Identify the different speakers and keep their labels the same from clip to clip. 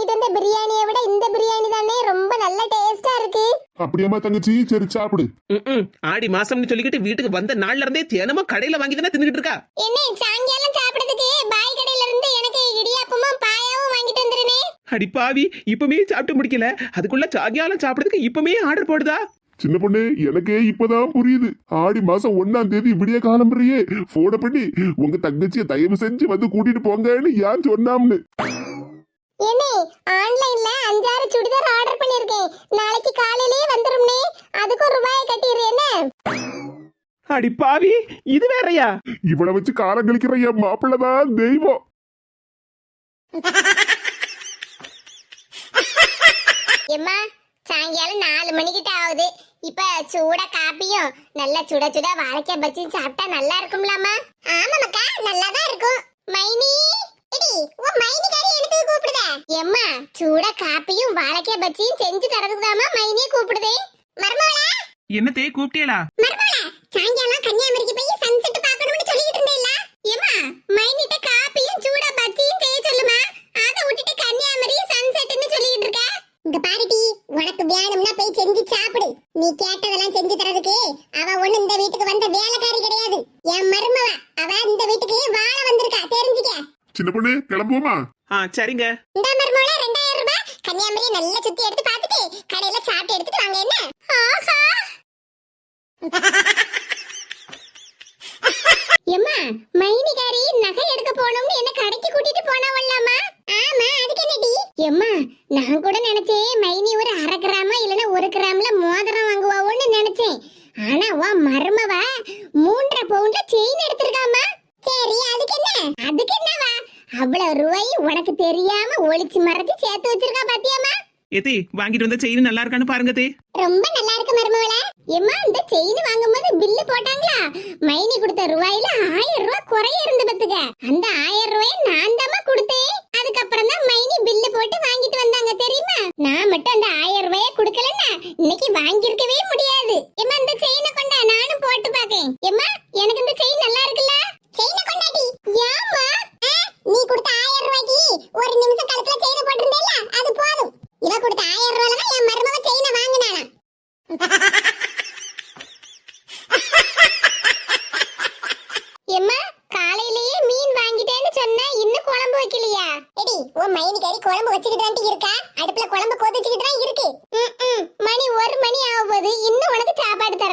Speaker 1: வாங்கிட்டு வந்த பிரியாணியை விட இந்த பிரியாணி தானே ரொம்ப நல்ல டேஸ்டா இருக்கு.
Speaker 2: அப்படியாம்மா தங்கச்சி? சரி சாப்பிடு.
Speaker 3: ம்ம். ஆடி மாசம்னு சொல்லிக்கிட்டு வீட்டுக்கு வந்த நாள்ல இருந்தே தினமும் கடையில வாங்கி தானே தின்னுட்டு இருக்கா?
Speaker 1: என்ன சாயங்காலம் சாப்பிடுறதுக்கு பாய் கடையில இருந்து எனக்கு இடியாப்பமும் பாயாவும் வாங்கிட்டு வந்துருனே.
Speaker 3: அடி பாவி இப்பமே சாப்பிட்டு முடிக்கல. அதுக்குள்ள சாயங்காலம் சாப்பிடுறதுக்கு இப்பமே ஆர்டர் போடுதா?
Speaker 2: சின்ன பொண்ணு எனக்கே இப்பதான் புரியுது. ஆடி மாசம் ஒண்ணாம் தேதி விடிய காலம்பறையே போட பண்ணி உங்க தங்கச்சிய தயவு செஞ்சு வந்து கூட்டிட்டு போங்கன்னு யார் சொன்னாம்னு.
Speaker 1: என்ன ஆன்லைன்ல அஞ்சாறு சுடிதார் ஆர்டர் பண்ணிருக்கேன். நாளைக்கு காலையிலேயே வந்துரும்னே. அதுக்கும் ரூபாயை கட்டிடு என்ன?
Speaker 3: அடி பாவி இது வேறயா?
Speaker 2: இவளை வச்சு காலம் கழிக்கிற என் மாப்பிள்ளதான் தெய்வம்.
Speaker 1: எம்மா சாயங்காலம் நாலு மணிக்கிட்ட ஆகுது. இப்ப சூட காப்பியும் நல்ல சுட சுட வாழைக்காய் பஜ்ஜியும் சாப்பிட்டா நல்லா இருக்கும்லாமா ஆமாக்கா நல்லா தான் இருக்கும் மைனி எடி உன் மைனி கறி எடுத்து கூப்பிடுதே எம்மா சூட வாழைக்காய் பஜ்ஜியும் செஞ்சு தரதுக்குதாமா மைனியை கூப்பிடுதே. மர்மவளா
Speaker 3: என்னத்தே கூப்பிட்டியலா?
Speaker 1: மர்மவளா சாயங்காலம் கன்னியாகுமரிக்கு போய் சன்செட் பார்க்கணும்னு சொல்லிட்டு இருந்தேல்ல எம்மா மைனிட்ட காப்பியும் சூட பஜ்ஜியும் செய்ய சொல்லுமா? அதை விட்டுட்டு கன்னியாகுமரி சன்செட்னு சொல்லிட்டு இருக்க? இங்க பாருடி உனக்கு வேணும்னா போய் செஞ்சு சாப்பிடு. நீ கேட்டதெல்லாம் செஞ்சு தரதுக்கு அவ ஒண்ணு இந்த வீட்டுக்கு வந்த வேலைக்காரி கிடையாது. என் மருமவ அவ இந்த வீட்டுக்கு வாழ வந்திருக்கா தெரிஞ்சுக்க.
Speaker 2: சின்ன பொண்ணு கிளம்புவோமா?
Speaker 3: ஆ சரிங்க.
Speaker 1: இந்த மருமவள ரூபாய் கன்னியாகுமரி நல்லா சுத்தி எடுத்து பார்த்துட்டு கடையில சாப்பிட்டு எடுத்துட்டு வாங்க என்ன? ஆஹா! எம்மா மைனிகாரி நகை எடுக்க போனோம்னு என்ன கடைக்கு கூட்டிட்டு போனவள்லாமா ஆமா அதுக்கு என்னடி? எம்மா நான் கூட நினைச்சேன் மைனி ஒரு அரை கிராமா இல்லனா ஒரு கிராம்ல மோதிரம் வாங்குவாவோன்னு நினைச்சேன். ஆனா வா மருமவ மூணு பவுண்ட்ல செயின் எடுத்திருக்காமா சரி அதுக்கு என்ன அதுக்கு என்னவா அவ்வளவு ரூபாய் உனக்கு தெரியாம ஒளிச்சு மறைச்சு சேர்த்து வச்சிருக்கா பாத்தியாமா
Speaker 3: ஏத்தி வாங்கிட்டு வந்த செயின் நல்லா இருக்கான்னு பாருங்க தே
Speaker 1: ரொம்ப நல்லா இருக்கு மருமவள எம்மா இந்த செயின் வாங்கும்போது பில்லு போட்டாங்களா? மைனி கொடுத்த ரூபாயில ஆயிரம் ரூபாய் குறைய இருந்து பத்துக்க அந்த ஆயிரம் ரூபாய நான் தாமா கொடுத்தேன். அதுக்கப்புறம் தான் மைனி பில்லு போட்டு வாங்கிட்டு வந்தாங்க தெரியுமா? நான் மட்டும் அந்த ஆயிரம் ரூபாய கொடுக்கலன்னா இன்னைக்கு வாங்கியிருக்கவே முடியாது. எம்மா இந்த செயினை கொண்டா நானும் போட்டு பாக்கேன் எம்மா எனக்கு இந்த செயின் நல்லா இருக்குல்ல செயினை கொண்டாடி ஏம்மா ஆ, நீ கொடுத்த ஆயிரம் ரூபாய்க்கு ஒரு நிமிஷம் கழுத்துல செயினை போட்டிருந்தேல அது போதும் இவ கொடுத்த ஆயிரம் ரூபாயில தான் என் மருமக செயினை வாங்கினானா எம்மா காலையிலேயே மீன் வாங்கிட்டேன்னு சொன்னா இன்னும் குழம்பு வைக்கலையா எடி உன் மைனி கறி குழம்பு வச்சுக்கிட்டு தான் இருக்கா அடுப்புல குழம்பு கொதிச்சுக்கிட்டு தான் இருக்கு ம்ம். மணி ஒரு மணி ஆக போகுது இன்னும் உனக்கு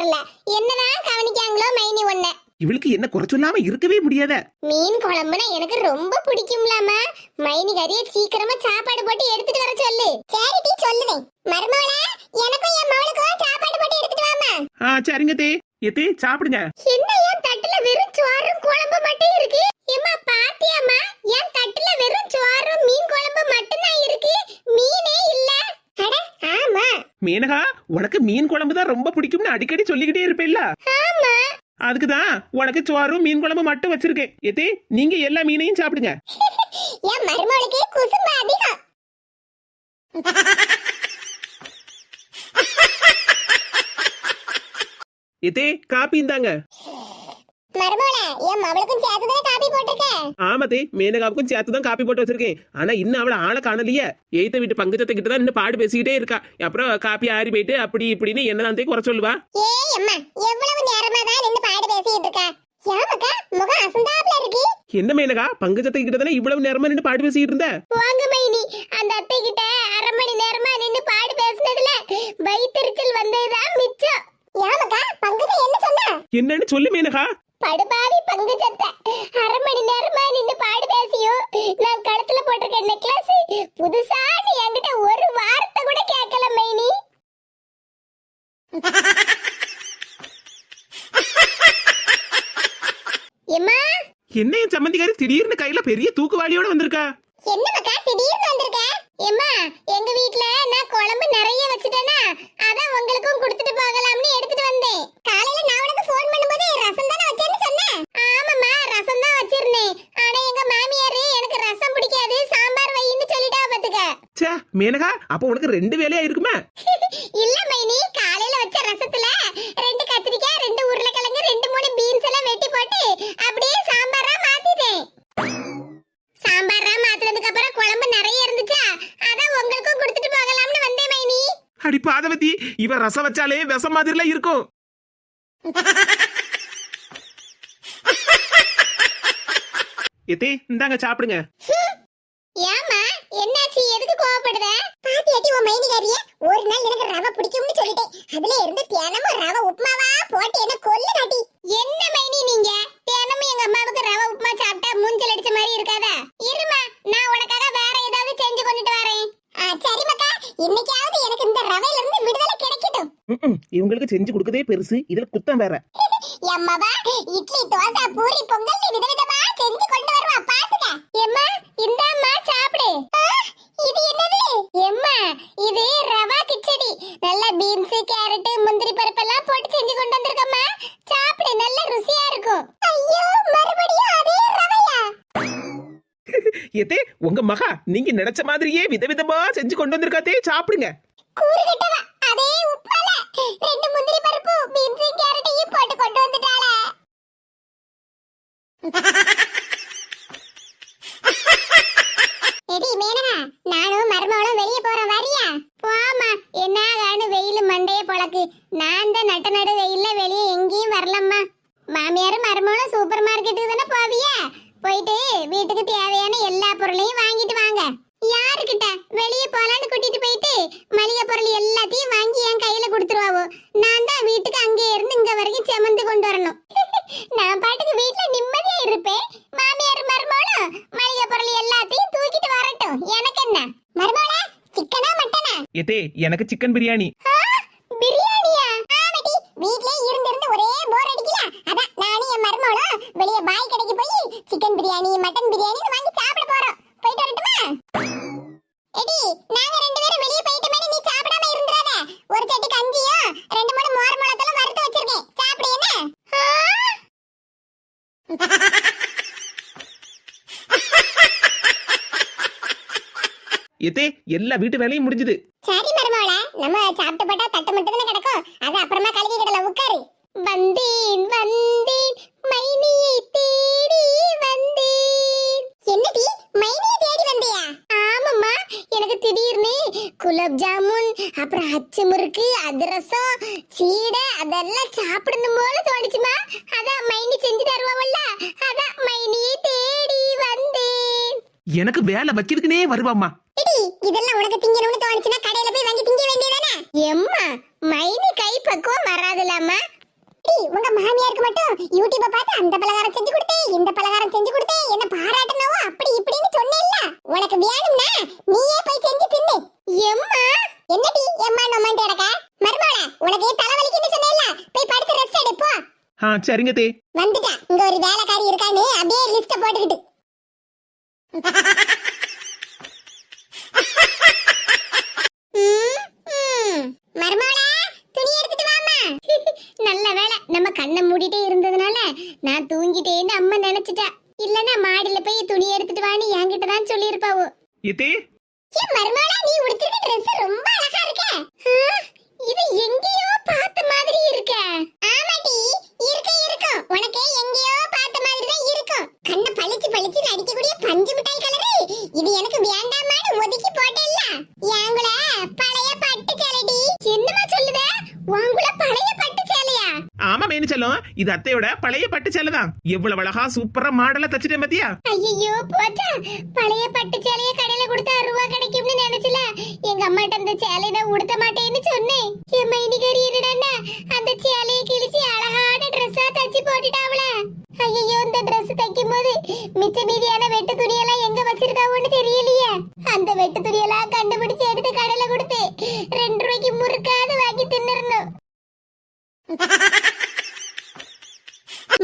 Speaker 1: தரல என்னதான் கவனிக்காங்களோ மைனி ஒன்ன
Speaker 3: இவளுக்கு என்ன குறை சொல்லாம இருக்கவே முடியாத?
Speaker 1: மீன் குழம்புனா எனக்கு ரொம்ப பிடிக்கும்லாமா? மைனி கறிய சீக்கிரமா சாப்பாடு போட்டு எடுத்துட்டு வர சொல்லு. சரிடி சொல்லுவேன் மருமவள எனக்கும் என் மவளுக்கும் சாப்பாடு போட்டு எடுத்துட்டு வாமா
Speaker 3: ஆ சரிங்க தே. ஏத்தே சாப்பிடுங்க.
Speaker 1: என்ன என் தட்டுல வெறும் சோறும் குழம்பு மட்டும் இருக்கு? எம்மா பாத்தியாம்மா? என் தட்டுல வெறும் சோறும் மீன் குழம்பு மட்டும் தான் இருக்கு. மீனே இல்ல.
Speaker 3: மேனகா உனக்கு மீன் குழம்பு தான் ரொம்ப பிடிக்கும்னு அடிக்கடி சொல்லிக்கிட்டே இருப்பேல்ல? அதுக்குதான் உனக்கு சோறும் மீன் குழம்பு மட்டும் வச்சிருக்கேன். ஏத்தே நீங்க எல்லா மீனையும் சாப்பிடுங்க. ஏத்தே காப்பி இந்தாங்க.
Speaker 1: மருமகள என் மவளுக்கும் காப்பி
Speaker 3: ஆமாத்தே மேனகாவுக்கும் சேர்த்து தான் காப்பி போட்டு வச்சிருக்கேன். ஆனா இன்னும் அவளை ஆளை காணலையே. எய்த்த வீட்டு பங்கஜத்தை கிட்ட தான் இன்னும் பாடு பேசிக்கிட்டே இருக்கா. அப்புறம் காப்பி ஆறி போயிட்டு அப்படி இப்படின்னு என்னதான் குறை சொல்லுவா?
Speaker 1: ஏய் அம்மா எவ்வளவு நேரமா தான் நின்னு பாடு பேசிட்டு இருக்க? ஏமாக்கா முகம் அசந்தாப்ல இருக்கு.
Speaker 3: என்ன மேனகா பங்கஜத்தை கிட்ட தானே இவ்வளவு நேரமா நின்று பாடு பேசிக்கிட்டு இருந்த?
Speaker 1: போங்க மைனி அந்த அத்தை கிட்ட அரை மணி நேரமா நின்னு பாடு பேசுனதுல வயிற்றுச்சல் வந்ததுதான் மிச்சம். ஏமாக்கா பங்குத என்ன சொன்னா?
Speaker 3: என்னன்னு சொல்லு மேனகா.
Speaker 1: படுபாவி பங்குச்சத்தை அரை மணி நேரமா நின்னு பாடு பேசியோ. நான் கழுத்துல போட்டிருக்க நெக்லஸ் புதுசான்னு என்கிட்ட ஒரு வார்த்தை கூட கேட்கல மைனி. எம்மா?
Speaker 3: என்ன என் சம்மந்திக்காரி திடீர்னு கையில பெரிய தூக்குவாளியோட வந்திருக்கா?
Speaker 1: என்ன மக்கா திடீர்னு வந்திருக்க? எம்மா எங்க வீட்ல நான் குழம்பு நிறைய வச்சுட்டேனா? அதான் உங்களுக்கும் கொடுத்துட்டு போகலாம்னு
Speaker 3: ச்சே மேனகா அப்ப உனக்கு ரெண்டு வேலையா இருக்குமே?
Speaker 1: இல்ல மைனி காலையில வச்ச ரசத்துல ரெண்டு கத்திரிக்காய் ரெண்டு உருளைக்கிழங்கு ரெண்டு மூணு பீன்ஸ் எல்லாம் வெட்டி போட்டு அப்படியே சாம்பாரா மாத்திட்டேன். சாம்பாரா மாத்துனதுக்கு அப்புறம் குழம்பு நிறைய இருந்துச்சா? அதான்
Speaker 3: அடி பாதவதி இவ ரசம் வச்சாலே விஷம் மாதிரில இருக்கும். எத்தே இந்தாங்க சாப்பிடுங்க.
Speaker 1: ஏமா என்னாச்சு? எதுக்கு கோவப்படுத? பாத்தியாட்டி உன் மைனிகாரிய ஒரு நாள் எனக்கு ரவை பிடிக்கும்னு சொல்லிட்டேன் அதுல இருந்து தினமும் ரவை உப்புமாவா போட்டு என்ன கொல்லு நாட்டி என்ன மைனி நீங்க? தினமும் எங்க அம்மாவுக்கு ரவை உப்புமா சாப்பிட்டா மூஞ்சல் அடிச்ச மாதிரி இருக்காதா? இருமா நான் உனக்காக வேற ஏதாவது செஞ்சு கொண்டுட்டு வரேன். சரி மக்கா இன்னைக்காவது எனக்கு இந்த ரவையில இருந்து விடுதலை கிடைக்கட்டும்.
Speaker 3: இவங்களுக்கு செஞ்சு கொடுக்கதே பெருசு. இதுல குத்தம் வேற.
Speaker 1: எம்மாவா இட்லி தோசை பூரி பொங்கல் விதவிதமா செஞ்சு கொண்டு வருவா பாத்துக்க. எம்மா இந்தாம்மா சாப்பிடு ஆ, இது என்னது எம்மா இது ரவா கிச்சடி நல்ல பீன்ஸ் கேரட் முந்திரி பருப்பெல்லாம் போட்டு செஞ்சு கொண்டு வந்திருக்கம்மா சாப்பிடு நல்ல ருசியா இருக்கும் ஐயோ மறுபடியும் அதே ரவையா
Speaker 3: எத்தே உங்க மகா நீங்க நினைச்ச மாதிரியே விதவிதமா செஞ்சு கொண்டு வந்திருக்காத்தே சாப்பிடுங்க
Speaker 1: கூறு கட்டவா அதே உப்பால ரெண்டு முந்திரி பருப்பு பீன்ஸ் கேரட்டையும் போட்டு கொண்டு வந்துட்டாளே எடி மேனகா நானும் மருமகளும் வெளிய போறோம் வரியா போமா என்னாகானு வெயில் மண்டைய பொளக்கு நான் தான் நட்ட நடு வெயில்ல வெளிய எங்கேயும் வரலம்மா மாமியாரும் மருமகளும் சூப்பர் மார்க்கெட்டுக்கு தானே போவியா போயிட்டு வீட்டுக்கு தேவையான எல்லா பொருளையும் வாங்கிட்டு வாங்க யாருக்கிட்ட வெளிய போலான்னு கூட்டிட்டு போயிட்டு மளிகை பொருள் எல்லாத்தையும் வாங்கி என் கையில கொடுத்துருவாவோ நான் தான் வீட்டுக்கு அங்கே இருந்து இங்க வரைக்கும் செமந்து கொண்டு வரணும் நான் பாட்டுக்கு வீட்ல நிம்மதியா இருப்பேன் மாமியார் மருமகளும் மளிகை பொருள் எல்லாத்தையும் தூக்கிட்டு வரட்டும் எனக்கு என்ன மருமகளா சிக்கனா மட்டனா
Speaker 3: எத்தே எனக்கு சிக்கன் பிரியாணி.
Speaker 1: பிரியாணியா? ஆமாடி வீட்லயே இருந்து இருந்து ஒரே போர் அடிக்கல அதான் நானும் என் மருமகளும் வெளிய பாய் கடைக்கு போய் சிக்கன் பிரியாணி மட்டன் பிரியாணி வாங்கி சாப்பிட போறோம். போயிட்டு வரட்டுமா? எடி நாங்க ரெண்டு பேரும் வெளிய போயிட்டோமே நீ சாப்பிடாம இருந்துறாத. ஒரு சட்டி கஞ்சியும் ரெண்டு மூணு மோர் மிளகாத்தூளும் வறுத்து வச்சிருக்கேன். சாப்பிடு என்ன?
Speaker 3: எத்தே எல்லா வீட்டு வேலையும் முடிஞ்சுது.
Speaker 1: சரி மருமகள நம்ம சாப்பிட்டு போட்டா தட்டு மட்டும் தானே கிடக்கும். அது அப்புறமா கழுவி கிடல உட்காரு. வந்தேன் வந்தேன் மைனியை தேடி வந்தேன். என்னடி மைனியை தேடி வந்தியா? ஆமாம்மா எனக்கு திடீர்னு குலாப் ஜாமுன் அப்புறம் அச்சு முறுக்கு அதிரசம் சீடை அதெல்லாம் சாப்பிடணும் போல தோணுச்சுமா. அதான் மைனி செஞ்சு தருவாவல்ல. அதான் மைனியை தேடி வந்தேன்.
Speaker 3: எனக்கு வேலை வைக்கிறதுக்குனே வருவாம்மா.
Speaker 1: இதெல்லாம் உனக்கு திங்கணும்னு தோணுச்சுன்னா கடையில போய் வாங்கி திங்க வேண்டியதானே எம்மா மைனி கை பக்குவம் வராதுலாமா உங்க மாமியாருக்கு மட்டும் யூடியூப பார்த்து அந்த பலகாரம் செஞ்சு கொடுத்தேன் இந்த பலகாரம் செஞ்சு கொடுத்தேன் என்ன பாராட்டனவோ அப்படி இப்படின்னு சொன்னேல்ல? உனக்கு வேணும்னா நீயே போய் செஞ்சு தின்னு. எம்மா. என்னடி எம்மா நம்மன்ட்டு கிடக்க? மருமகள உனக்கு தலைவலிக்குன்னு சொன்னேல்ல? போய் படுத்து ரெஸ்ட் எடு போ.
Speaker 3: ஆ சரிங்க தே.
Speaker 1: வந்துட்டா இங்க ஒரு வேலைக்காரி இருக்கான்னு அப்படியே லிஸ்ட போட்டுக்கிட்டு ம், ம். மருமகளே, துணி எடுத்துட்டு வாம்மா. நல்ல வேளை நம்ம கண்ணை மூடிட்டே இருந்ததுனால நான் தூங்கிட்டேன்னு அம்மா நினைச்சிட்டா. இல்லனா மாடியில போய் துணி எடுத்துட்டு வான்னு என்கிட்ட தான்
Speaker 3: எத்தே?
Speaker 1: ஏன் மருமகளா நீ உடுத்திருக்க Dress ரொம்ப அழகா இருக்கே. இது எங்கேயோ பார்த்த மாதிரி இருக்க ஆமாடி இருக்க இருக்கும் உனக்கு எங்கேயோ பார்த்த மாதிரி தான் இருக்கும் கண்ணை பளிச்சு பளிச்சு நடிக்கக்கூடிய பஞ்சு மிட்டாய் கலரு இது எனக்கு வேண்டாமான்னு ஒதுக்கி போட்டேல்ல என்குல பழைய பட்டு சேலைடி என்னமா சொல்லுத உங்குல பழைய பட்டு சேலையா
Speaker 3: ஆமா இது அத்தையோட பழைய பட்டு தான். எவ்வளவு அழகா சூப்பரா மாடலா தச்சிட்டேன் பாத்தியா?
Speaker 1: ஐயோ போச்சா. பழைய பட்டு கடையில கொடுத்தா ரூபா கிடைக்கும்னு நினைச்சல. எங்க அம்மாட்ட அந்த சேலையை நான் உடுத்த மாட்டேன்னு சொன்னேன். என் மைனிகாரி என்னடா அந்த சேலைய கிழிச்சு அழகான ட்ரெஸ்ஸா தச்சு போட்டுட்டாவல ஐயோ இந்த Dress தைக்கும் போது மிச்ச மீதியான வெட்டு துணியெல்லாம் எங்க வச்சிருக்காவோன்னு தெரியலையே அந்த வெட்டு துணியெல்லாம் கண்டுபிடிச்சு எடுத்து கடையில கொடுத்து ரெண்டு ரூபாய்க்கு முறுக்காத வாங்கி தின்னுறணும்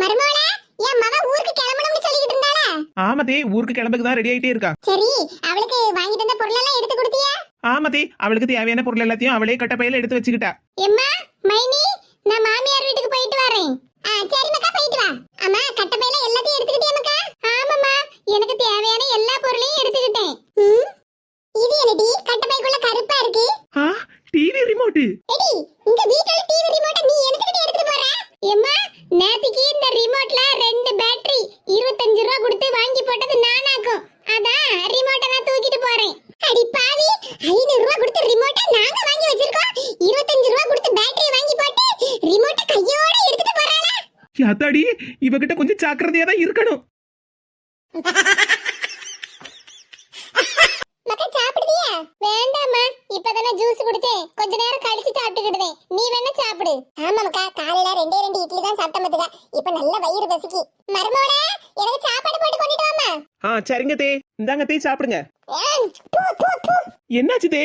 Speaker 1: மருமகளே என் மக ஊருக்கு கிளம்பணும்னு சொல்லிட்டு இருந்தாளே
Speaker 3: ஆமா தே ஊருக்கு கிளம்புக்கு தான் ரெடி ஆயிட்டே இருக்கா.
Speaker 1: சரி அவளுக்கு வாங்கிட்டு வந்த பொருளெல்லாம் எடுத்து கொடுத்தியா?
Speaker 3: ஆமா தே அவளுக்கு தேவையான பொருள் எல்லாத்தையும் அவளே கட்டப்பையில எடுத்து வச்சுக்கிட்டா.
Speaker 1: எம்மா மைனி நான் மாமியார் வீட்டுக்கு போயிட்டு வரேன். ஆ சரி மக்கா போயிட்டு வா. அம்மா கட்டப்பையில எல்லாத்தையும் எடுத்துக்கிட்டியா மக்கா ஆமாம்மா எனக்கு தேவையான எல்லா பொருளையும் எடுத்துக்கிட்டேன். ம், இது என்னடி கட்டப்பைக்குள்ள கருப்பா இருக்கு?
Speaker 3: ஆ டிவி ரிமோட்டு
Speaker 1: எடி இந்த வீட்ல டிவி ரிமோட்ட நீ எடுத்துக்கிட்டு எடுத்துட்டு போற? ஏம்மா நேத்திக்கு இந்த ரிமோட்ல ரெண்டு பேட்டரி இருபத்தஞ்சு ரூபா கொடுத்து வாங்கி போட்டது நானாக்கும். அதான் ரிமோட்டை நான் தூக்கிட்டு போறேன். அடி பாவி ஐநூறு ரூபா கொடுத்து ரிமோட்டை நாங்க வாங்கி வச்சிருக்கோம். இருபத்தஞ்சு ரூபா கொடுத்து பேட்டரி வாங்கி போட்டு ரிமோட்டை கையோட எடுத்துட்டு போறாளா?
Speaker 3: அத்தாடி இவகிட்ட கொஞ்சம் ஜாக்கிரதையா தான் இருக்கணும்.
Speaker 1: மக்கள் சாப்பிடுதியா? வேண்டாமா ஜூஸ் குடிச்சேன். கொஞ்ச நேரம் கழிச்சு சாப்பிட்டுக்கிட்டதே நீ வேணா சாப்பிடு. ஆமா மக்கா நல்ல வயிறு பசிக்கு மருமோட எனக்கு சாப்பாடு போட்டு கொண்டுட்டு வாமா
Speaker 3: ஆ சரிங்க தே. இந்தாங்க தே சாப்பிடுங்க. என்னாச்சு தே?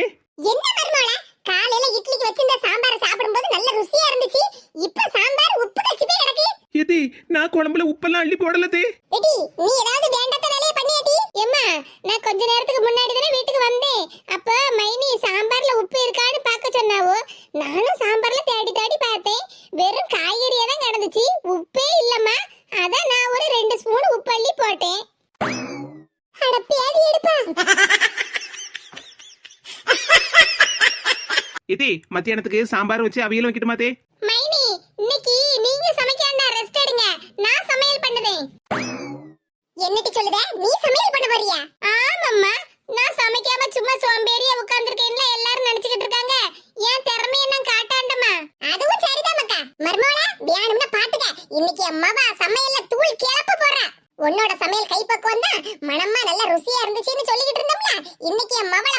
Speaker 1: என்ன மருமோள? காலையில இட்லிக்கு வச்சிருந்த சாம்பார சாப்பிடும்போது நல்ல ருசியா இருந்துச்சு. இப்ப சாம்பார் உப்பு கச்சி போய் கிடக்கு.
Speaker 3: எதி நான் குழம்புல உப்பெல்லாம் அள்ளி போடல தே.
Speaker 1: எடி நீ ஏதாவது வேண்டாத வேலையை பண்ணியாடி எம்மா நான் கொஞ்ச நேரத்துக்கு முன்னாடி தானே வீட்டுக்கு வந்தேன். அப்ப மைனி சாம்பார்ல உப்பு இருக்கான்னு பார்க்க சொன்னாவோ? நானும் சாம்பார்ல தேடி தேடி பார்த்தேன் வெறும் காய்கறியா தான் கிடந்துச்சு உப்பே இல்லம்மா அதான் நான் ஒரு ரெண்டு ஸ்பூன் உப்பு அள்ளி போட்டேன் அட பேதி எடுப்பா
Speaker 3: எதி மத்தியானத்துக்கு சாம்பார் வச்சு அவியல் வைக்கட்டுமாத்தே
Speaker 1: மைனி இன்னைக்கு நீங்க சமைக்காண்டா ரெஸ்ட் எடுங்க. நான் சமையல் பண்ணுதேன் என்னடி சொல்லுத? நீ சமையல் பண்ண போறியா? ஆமாம்மா. நான் சமைக்காம சும்மா சோம்பேறியா உட்கார்ந்திருக்கேன்ல எல்லாரும் நினைச்சுக்கிட்டு இருக்காங்க. என் திறமைய நான் காட்டாண்டமா அதுவும் சரிதான் மக்கா. மர்மோளா தியானம்னா பாத்துக்க. இன்னைக்கு அம்மாவா சமையல்ல தூள் கிளப்ப போறா. உன்னோட சமையல் கைப்பக்குவம் தான் மனமா நல்ல ருசியா இருந்துச்சுன்னு சொல்லிக்கிட்டு இருந்தோம்ல. இன்னைக்கு என் மவள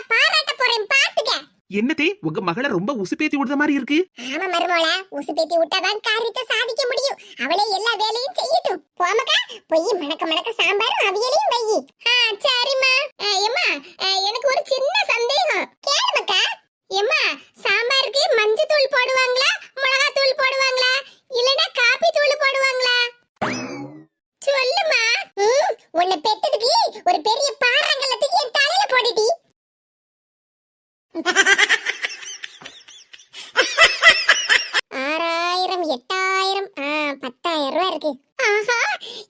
Speaker 3: என்னதே உங்க மகளை ரொம்ப உசுப்பேத்தி விடுற மாதிரி இருக்கு?
Speaker 1: ஆமா மருமோள உசுப்பேத்தி விட்டாதான் காரியத்தை சாதிக்க முடியும். அவளே எல்லா வேலையும் செய்யட்டும். போமக்கா போய் மணக்க மணக்க சாம்பாரும் அவியலையும் வை. ஆ சரிம்மா. எம்மா எனக்கு ஒரு சின்ன சந்தேகம். கேளுமக்கா எம்மா சாம்பாருக்கு மஞ்சள் தூள் போடுவாங்களா மிளகாய் தூள் போடுவாங்களா இல்லனா காபி தூள் போடுவாங்களா சொல்லுமா உன்னை பெத்ததுக்கு ஒரு பெரிய பாறாங்கல்லத்துக்கு என் தலையில போட்டுட்டி ஆறாயிரம் எட்டாயிரம் ஆ, பத்தாயிரம் ரூபாய் இருக்கு ஆஹா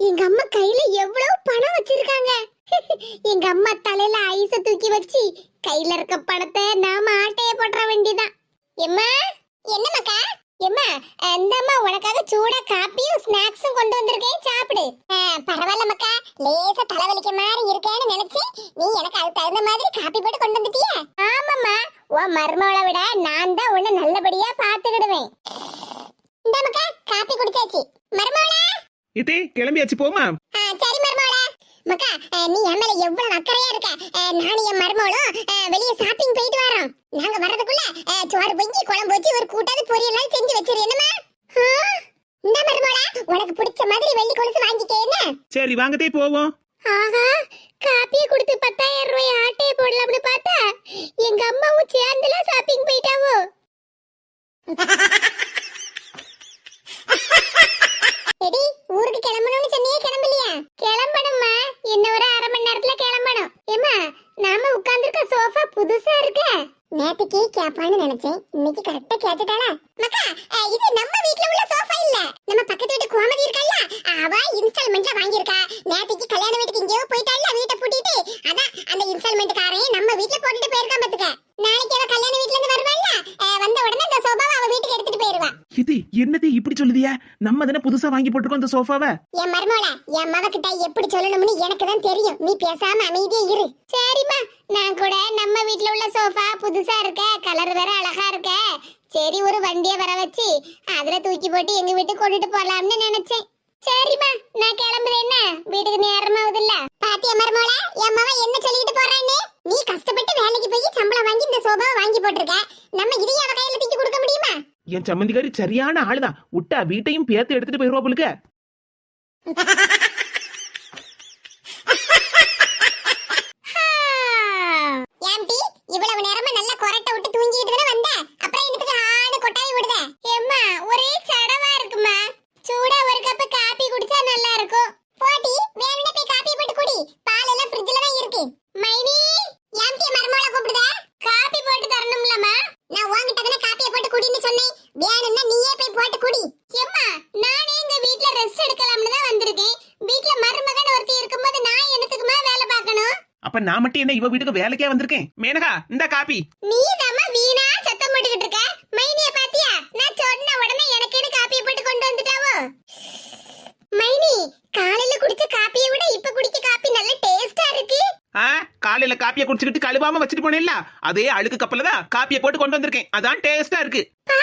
Speaker 1: எங்க அம்மா கையில எவ்வளவு பணம் வச்சிருக்காங்க எங்க அம்மா தலையில ஐஸ தூக்கி வச்சு கையில இருக்க பணத்தை நாம ஆட்டைய போட்டுற வேண்டியதான் எம்மா என்ன மக்கா எம்மா இந்தம்மா உனக்காக சூடா காப்பியும் ஸ்நாக்ஸும் கொண்டு வந்திருக்கேன் சாப்பிடு ஆ, பரவாயில்ல மக்கா. லேசா தலைவலிக்க மாதிரி இருக்கேன்னு நினைச்சேன் நீ எனக்கு அதுக்கு தகுந்த மாதிரி காப்பி போட்டு கொண்டு வந்துட்டியா? ஆமாம்மா. உன் மருமகளை விட நான் தான் உன்னை நல்லபடியா பாத்துக்கிடுவேன் இந்த மக்கா காப்பி குடிச்சாச்சு. மருமகளா
Speaker 3: இதே கிளம்பியாச்சு போமா
Speaker 1: சரி மருமகளா மக்கா நீ என் மேல எவ்வளவு அக்கறையா இருக்க? நானும் என் மருமகளும் வெளிய ஷாப்பிங் போயிட்டு வரோம். நாங்க வர்றதுக்குள்ள சோறு பொங்கி குழம்பு வச்சு ஒரு கூட்டாது பொரியல் செஞ்சு வச்சிரு என்னமா இந்த மருமகளா உனக்கு பிடிச்ச மாதிரி வெள்ளி கொலுசு வாங்கிக்க என்ன?
Speaker 3: சரி வாங்க தே போவோம்.
Speaker 1: ஆஹா காப்பியை கொடுத்து பத்தாயிரம் ரூபாய் ஆட்டையை போடலாம்னு பார்த்தா எங்க அம்மாவும் சேர்ந்துலாம் ஷாப்பிங் போயிட்டாவோ. எடி ஊருக்கு கிளம்பணும்னு சொன்னியே கிளம்பலையா? கிளம்பணும்மா. இன்னும் ஒரு அரை மணி நேரத்துல கிளம்பணும். ஏமா நாம உட்கார்ந்துருக்க சோஃபா புதுசா இருக்க. நேத்துக்கு கேப்பான்னு நினைச்சேன். இன்னைக்கு கரெக்டா கேட்டுட்டாளா? மக்கா இது நம்ம வீட்ல உள்ள சோஃபா இல்ல. நம்ம பக்கத்து வீட்டு கோமதி இருக்கல்ல அவ இன்ஸ்டால்மெண்ட்ல வாங்கியிருக்கா நேத்துக்கு கல்யாண வீட்டுக்கு எங்கேயோ போயிட்டால வீட்டை பூட்டிட்டு அதான் அந்த இன்ஸ்டால்மெண்ட் காரையும் நம்ம வீட்ல போட்டுட்டு போயிருக்கான் பாத்துக்க நாளைக்கு அவ கல்யாண வீட்ல இருந்து வருவாள்ல அஹ், வந்த உடனே இந்த சோஃபாவை அவ வீட்டுக்கு எடுத்துட்டு போயிருவா
Speaker 3: இது என்னது இப்படி சொல்லுதியா நம்ம தானே புதுசா வாங்கி போட்டிருக்கோம் இந்த சோஃபாவை?
Speaker 1: என் மருமோள என் மவகிட்ட எப்படி சொல்லணும்னு எனக்கு தான் தெரியும். நீ பேசாம அமைதியா இரு. சரிம்மா நான் கூட நம்ம வீட்ல உள்ள சோஃபா புதுசா இருக்க கலர் வேற அழகா இருக்க. சரி ஒரு வண்டிய வர வச்சு அதுல தூக்கி போட்டு எங்க வீட்டுக்கு கொண்டுட்டு போலாம்னு நினைச்சேன். சரிம்மா நான் கிளம்புறேன் என்ன? வீட்டுக்கு நேரமாவுது இல்ல பாத்தியா மருமோள என் மவன் என்ன சொல்லிட்டு போறான்னு? நீ கஷ்டப்பட்டு வேலைக்கு போய் சம்பளம் வாங்கி இந்த சோபாவை வாங்கி போட்டிருக்க. நம்ம இதையும் அவ கையில தூக்கி கொடுக்க முடியுமா?
Speaker 3: என் சம்மந்திக்காரி சரியான ஆளுதான். விட்டா வீட்டையும் பேத்து எடுத்துட்டு போயிருவா போலுக்க.
Speaker 1: இவ்வளவு நேரமா நல்லா கொரட்டை விட்டு தூங்கிட்டு வந்த? அப்புறம் இதுக்கு ஆடு கொட்டாய் விடுத ஏம்மா ஒரே சடவா இருக்குமா சூடா ஒரு கப் காபி குடிச்சா நல்லா இருக்கும் போட்டி வேணும்னா போய் காபி போட்டு குடி பால் எல்லாம் ஃப்ரிட்ஜ்ல தான் இருக்கு மைனி ஏம்டி மர்மோள கூப்பிடுத காபி போட்டு தரணும்லமா நான் உன்கிட்ட தானே காப்பியை போட்டு குடின்னு சொன்னேன் வேணும்னா நீயே போய் போட்டு குடி ஏம்மா நானே எங்க வீட்ல ரெஸ்ட் எடுக்கலாம்னு தான் வந்திருக்கேன் வீட்ல மருமகன் ஒருத்தி இருக்கும்போது நான் என்னத்துக்குமா வேலை பார்க்கணும்
Speaker 3: அப்ப நான் மட்டும் என்ன இவ வீட்டுக்கு வேலைக்கே வந்திருக்கேன்? மேனகா இந்த காப்பி
Speaker 1: நீதாம்மா வீணா சத்தம் போட்டுக்கிட்டு இருக்க. மைனிய பாத்தியா? நான் சொன்ன உடனே எனக்கேன்னு காப்பியை போட்டு கொண்டு வந்துட்டாவோ? மைனி காலையில குடிச்ச காப்பியை விட இப்ப குடிக்க காப்பி நல்ல டேஸ்டா இருக்கு.
Speaker 3: ஆ காலையில காப்பியை குடிச்சுக்கிட்டு கழுவாம வச்சுட்டு போனேன்ல. அதே அழுக்கு கப்பல தான் காப்பியை போட்டு கொண்டு வந்திருக்கேன். அதான் டேஸ்டா இருக்கு.
Speaker 1: கை